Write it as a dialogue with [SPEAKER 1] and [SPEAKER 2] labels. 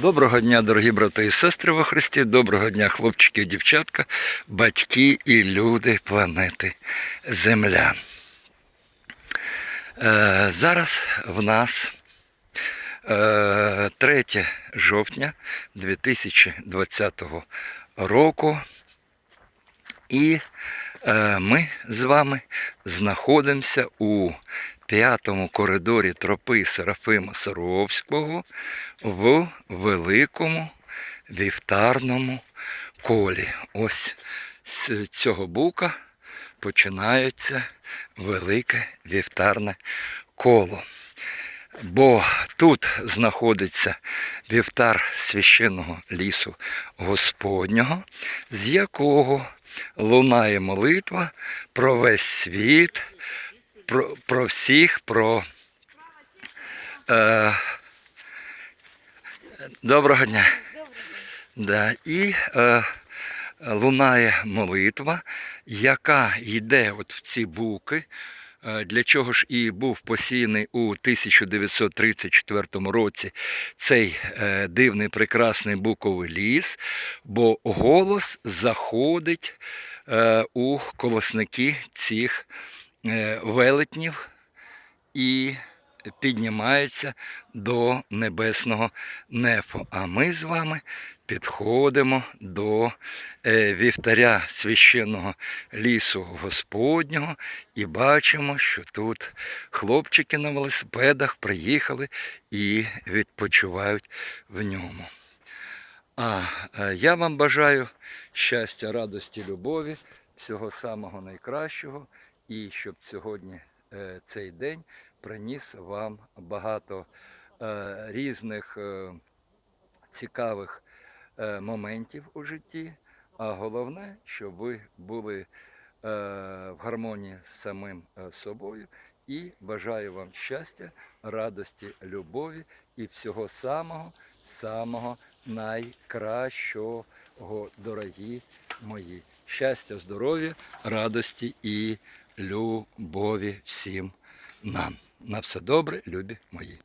[SPEAKER 1] Доброго дня, дорогі брати і сестри во Христі, доброго дня, хлопчики і дівчатка, батьки і люди планети Земля. Е, зараз в нас е, 3 жовтня 2020 року. І ми з вами знаходимося у п'ятому коридорі тропи Серафима Саровського в великому вівтарному колі. Ось з цього бука починається велике вівтарне коло. Бо тут знаходиться вівтар священного лісу Господнього, з якого лунає молитва про весь світ, про, про всіх, про. Е, доброго дня. Да, і е, лунає молитва, яка йде от в ці буки. Е, Для чого ж і був посіяний у 1934 році цей е, дивний прекрасний буковий ліс, бо голос заходить е, у колосники цих велетнів і піднімається до небесного нефу. А ми з вами підходимо до е, вівтаря священного лісу Господнього і бачимо, що тут хлопчики на велосипедах приїхали і відпочивають в ньому. А е, я вам бажаю щастя, радості, любові, всього самого найкращого, і щоб сьогодні е, цей день приніс вам багато е, різних е, цікавих е, моментів у житті. А головне, щоб ви були е, в гармонії з самим е, собою. І бажаю вам щастя, радості, любові і всього самого, самого найкращого, дорогі мої. Щастя, здоров'я, радості і любові всім нам. На все добре, любі мої.